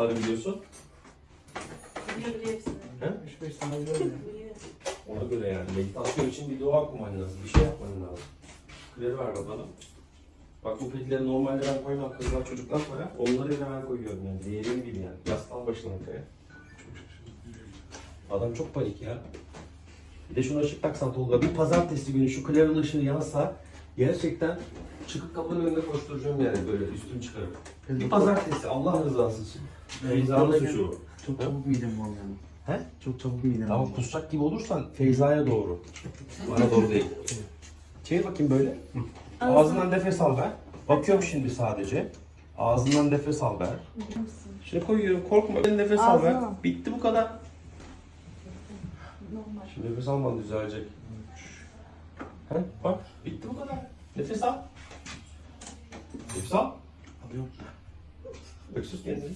Var biliyorsun. Biliyor biliyor hepsini. He? 3-5 tane biliyorum. Biliyor. Ona göre yani meditasyon için bir dua okuman lazım. Bir şey yapman lazım. Kleri ver bakalım. Bak bu petileri normalde ben koymam. Kızlar çocuklar koyar. Onları bile ben koyuyorum yani. Değerim gibi yani. Yaslan başına kaya. Adam çok panik ya. Bir de şunu ışık taksan Tolga. Bir pazartesi günü şu klerin ışığı yansa gerçekten çıkıp kapının önünde koşturacağım yani böyle üstümü çıkarıp. Bir pazartesi Allah rızası için. Feyza'nın suçu o. Çok çabuk midem var yani. He? Çok çabuk midem Ama kusacak gibi olursan Feyza'ya doğru. Bana doğru değil. Çevir bakayım böyle. Ağzından nefes al ver. Bakıyorum şimdi sadece. Ağzından nefes al ver. Şimdi koyuyorum korkma. Nefes al ver. Ağzına. Bitti bu kadar. Normal. Şimdi nefes alman düzelecek. He? Bak bitti bu kadar. Nefes al. Nefes al. Alıyorum. Öksüz kendini.